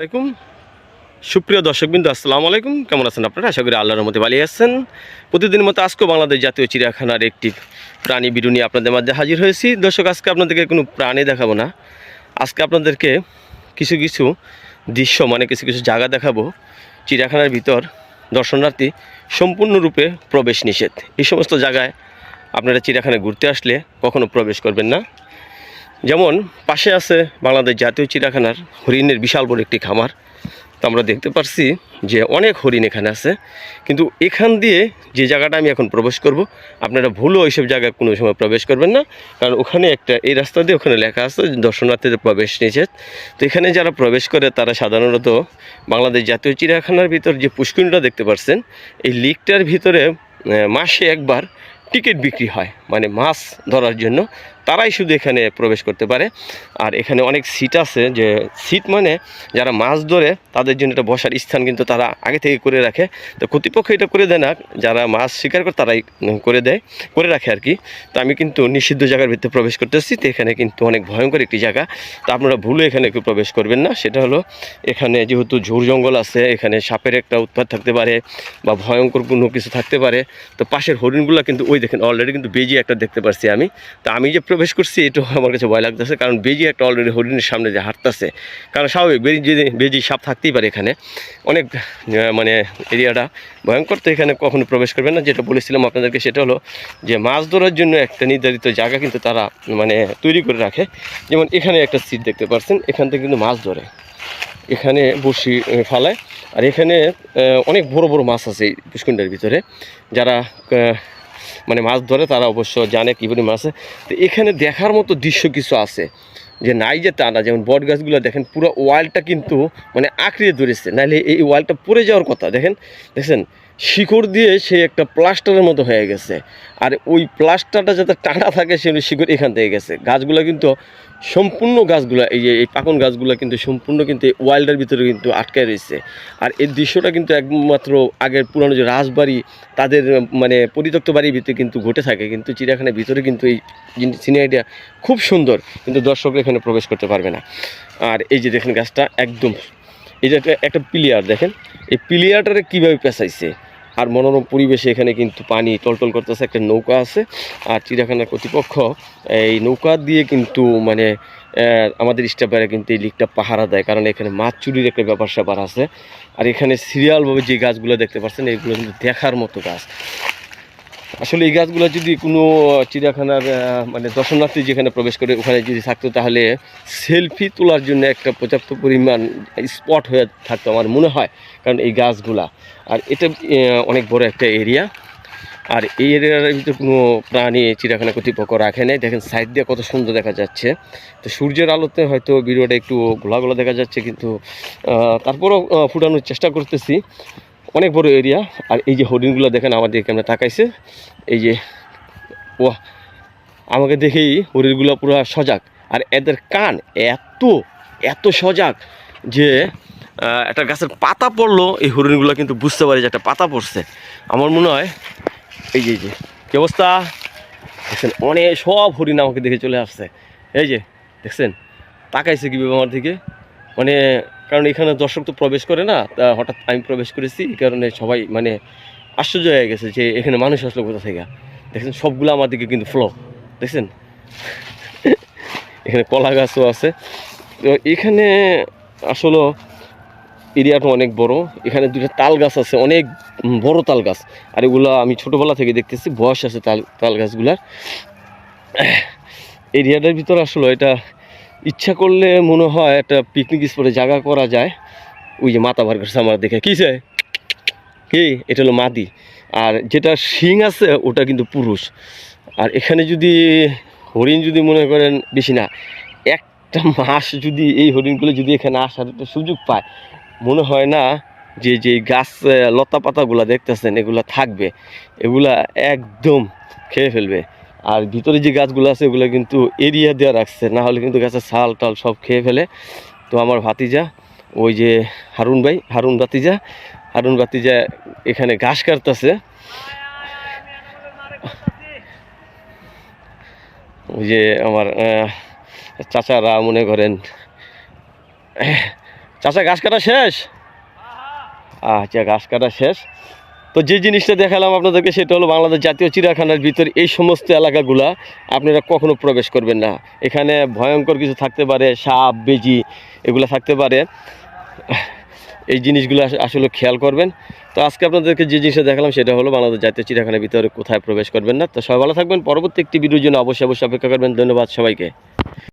আলাইকুম। সুপ্রিয় দর্শকবৃন্দ, আসসালামু আলাইকুম। কেমন আছেন আপনারা? আশা করি আল্লাহর মতে ভালো আছেন। প্রতিদিন মতো আজকেও বাংলাদেশ জাতীয় চিড়িয়াখানার একটি প্রাণী ভিডিও নিয়ে আপনাদের মাঝে হাজির হয়েছি। দর্শক, আজকে আপনাদেরকে কোনো প্রাণী দেখাবো না। আজকে আপনাদেরকে কিছু কিছু দৃশ্য মানে কিছু কিছু জায়গা দেখাবো। চিড়িয়াখানার ভিতর দর্শনার্থী সম্পূর্ণরূপে প্রবেশ নিষেধ। এই সমস্ত জায়গায় আপনারা চিড়িয়াখানায় ঘুরতে আসলে কখনো প্রবেশ করবেন না। যেমন পাশে আছে বাংলাদেশ জাতীয় চিড়িয়াখানার হরিণের বিশাল বড় একটি খামার। তো আমরা দেখতে পারছি যে অনেক হরিণ এখানে আছে। কিন্তু এখান দিয়ে যে জায়গাটা আমি এখন প্রবেশ করব, আপনারা ভুলও ওইসব জায়গায় কোনো সময় প্রবেশ করবেন না। কারণ ওখানে একটা, এই রাস্তা দিয়ে ওখানে লেখা আছে, দর্শনার্থীদের প্রবেশ নিষেধ। তো এখানে যারা প্রবেশ করে, তারা সাধারণত বাংলাদেশ জাতীয় চিড়িয়াখানার ভিতর যে পুষ্করিণীটা দেখতে পাচ্ছেন এই লিকটার ভিতরে মাসে একবার টিকিট বিক্রি হয়। মানে মাছ ধরার জন্য। তারাই শুধু এখানে প্রবেশ করতে পারে। আর এখানে অনেক সিট আছে যে সিট মানে যারা মাছ ধরে তাদের জন্য এটা বসার স্থান কিন্তু তারা আগে থেকে করে রাখে। তো কর্তৃপক্ষ এটা করে দেয় না, যারা মাছ শিকার করে তারাই করে দেয়, করে রাখে আর কি। তো আমি কিন্তু নিষিদ্ধ জায়গার ভিতরে প্রবেশ করতেছি, তো এখানে কিন্তু অনেক ভয়ঙ্কর একটি জায়গা। তো আপনারা ভুলে এখানে কেউ প্রবেশ করবেন না, সেটা হলো এখানে যেহেতু ঝোড় জঙ্গল আছে, এখানে সাপের একটা উৎপাত থাকতে পারে বা ভয়ঙ্কর কোনো কিছু থাকতে পারে। তো পাশের হরিণগুলো কিন্তু ওই দেখেন অলরেডি কিন্তু বেজি একটা দেখতে পারছি আমি। তো আমি যে প্রবেশ করছি, এটা আমার কাছে ভয় লাগতেছে। কারণ বেজি একটা অলরেডি হরিণের সামনে যে হাঁটতেছে। কারণ স্বাভাবিক, বেজি যদি, বেজি সাপ থাকতেই পারে এখানে। অনেক মানে এরিয়াটা ভয়ঙ্কর। তো এখানে কখনো প্রবেশ করবেন না। যেটা বলেছিলাম আপনাদেরকে, সেটা হলো যে মাছ ধরার জন্য একটা নির্ধারিত জায়গা কিন্তু তারা মানে তৈরি করে রাখে। যেমন এখানে একটা সিট দেখতে পাচ্ছেন এখান থেকে কিন্তু মাছ ধরে। এখানে বসি ফালায়। আর এখানে অনেক বড় বড় মাছ আছে এই পুষ্কুণ্ডের ভিতরে। যারা মানে মাছ ধরে তারা অবশ্য জানে কী পরিমাণ মাছ আছে। তো এখানে দেখার মতো দৃশ্য কিছু আছে, যে নাই যে টানা যেমন বট গাছগুলো দেখেন, পুরো ওয়ালটা কিন্তু মানে আঁকড়িয়ে ধরেছে। নাহলে এই ওয়ালটা পড়ে যাওয়ার কথা, দেখেন, দেখছেন? শিকড় দিয়ে সে একটা প্লাস্টারের মতো হয়ে গেছে। আর ওই প্লাস্টারটা যাতে টানা থাকে, সে শিকড় এখান থেকে গেছে। গাছগুলো কিন্তু সম্পূর্ণ গাছগুলো, এই যে এই পাকন গাছগুলো কিন্তু সম্পূর্ণ কিন্তু ওয়াইল্ডের ভিতরে কিন্তু আটকায় রয়েছে। আর এই দৃশ্যটা কিন্তু একমাত্র আগের পুরানো যে রাজবাড়ি, তাদের মানে পরিত্যক্ত বাড়ির ভিতরে কিন্তু ঘটে থাকে। কিন্তু চিড়িয়াখানার ভিতরে কিন্তু এই সিনারিটা খুব সুন্দর। কিন্তু দর্শকরা এখানে প্রবেশ করতে পারবে না। আর এই যে দেখেন গাছটা একদম যে একটা- একটা প্লেয়ার দেখেন, এই প্লেয়ারটারে কীভাবে পেঁচাইছে? আর মনোরম পরিবেশে এখানে কিন্তু পানি টলটল করতেছে, একটা নৌকা আছে। আর চিড়িয়াখানার কর্তৃপক্ষ এই নৌকা দিয়ে কিন্তু মানে আমাদের স্টাফেরা কিন্তু এই লিকটা পাহারা দেয়। কারণ এখানে মাছ চুরির একটা ব্যাপার স্যাপার আছে। আর এখানে সিরিয়ালভাবে যে গাছগুলো দেখতে পাচ্ছেন, এগুলো কিন্তু দেখার মতো গাছ। আসলে এই গাছগুলো যদি কোনো চিড়িয়াখানার মানে দর্শনার্থী যেখানে প্রবেশ করে ওখানে যদি থাকতো, তাহলে সেলফি তোলার জন্য একটা পর্যাপ্ত পরিমাণ স্পট হয়ে থাকতো আমার মনে হয়, কারণ এই গাছগুলা। আর এটা অনেক বড় একটা এরিয়া। আর এই এরিয়ার ভিতরে কোনো প্রাণী চিড়িয়াখানা কর্তৃপক্ষ রাখে নেই। দেখেন সাইড দিয়ে কত সুন্দর দেখা যাচ্ছে। তো সূর্যের আলোতে হয়তো ভিডিওটা একটু ঘোলা দেখা যাচ্ছে, কিন্তু তারপরও ফুটানোর চেষ্টা করতেছি। অনেক বড় এরিয়া আর এই যে হরিণগুলো দেখেন আমাদের ক্যামেরা তাকাইছে। এই যে ও আমাকে দেখেই হরিণগুলো পুরো সজাগ। আর এদের কান এত এত সজাগ যে একটা গাছের পাতা পড়ল, এই হরিণগুলো কিন্তু বুঝতে পারে যে একটা পাতা পড়ছে। আমার মনে হয়, এই যে এই যে, কি অবস্থা? দেখছেন, অনেক সব হরিণ আমাকে দেখে চলে আসছে। এই যে, দেখছেন, তাকাইছে কীভাবে আমার দিকে? মানে কারণ এখানে দর্শক তো প্রবেশ করে না, তা হঠাৎ আমি প্রবেশ করেছি, এই কারণে সবাই মানে আশ্চর্য হয়ে গেছে যে এখানে মানুষ আসলো কোথা থেকে। দেখছেন সবগুলো আমার দিকে কিন্তু ফ্লো দেখছেন? এখানে কলা গাছও আছে। তো এখানে আসলে এরিয়াটা অনেক বড়, এখানে দুটো তাল গাছ আছে, অনেক বড় তাল গাছ। আর এগুলো আমি ছোটোবেলা থেকে দেখতেছি, বয়স আছে তাল তাল গাছগুলার। এরিয়াটার ভিতর আসলে এটা ইচ্ছা করলে মনে হয় একটা পিকনিক স্পটে জায়গা করা যায়। ওই যে মাথা বার করছে আমার দেখে কী কিসে? কি? এটা হলো মাদি। আর যেটা শিং আছে, ওটা কিন্তু পুরুষ। আর এখানে যদি হরিণ যদি মনে করেন বেশি না, একটা মাস যদি এই হরিণগুলো যদি এখানে আসার একটা সুযোগ পায়, মনে হয় না যে যে গাছ লতা পাতাগুলো দেখতেছেন, এগুলা থাকবে। এগুলা একদম খেয়ে ফেলবে। আর ভিতরে যে গাছগুলো আছে, ওগুলো কিন্তু এরিয়া দেওয়া রাখছে। না হলে কিন্তু গাছের ছাল টাল সব খেয়ে ফেলে। তো আমার ভাতিজা, ওই যে হারুন ভাই, হারুন ভাতিজা হারুন ভাতিজা এখানে ঘাস কাটতেছে। ওই যে আমার চাচারা মনে করেন চাষা ঘাস কাটা শেষ? আচ্ছা ঘাস কাটা শেষ। তো যে জিনিসটা দেখালাম আপনাদেরকে সেটা হলো বাংলাদেশ জাতীয় চিড়িয়াখানার ভিতর এই সমস্ত এলাকাগুলা আপনারা কখনো প্রবেশ করবেন না। এখানে ভয়ঙ্কর কিছু থাকতে পারে, সাপ, বেজি এগুলো থাকতে পারে। এই জিনিসগুলো আসলে খেয়াল করবেন। তো আজকে আপনাদেরকে যে জিনিসটা দেখালাম সেটা হলো বাংলাদেশ জাতীয় চিড়িয়াখানার ভিতরে কোথায় প্রবেশ করবেন না। তো সবাই ভালো থাকবেন। পরবর্তী একটি ভিডিওর জন্য অবশ্যই অবশ্যই অপেক্ষা করবেন। ধন্যবাদ সবাইকে।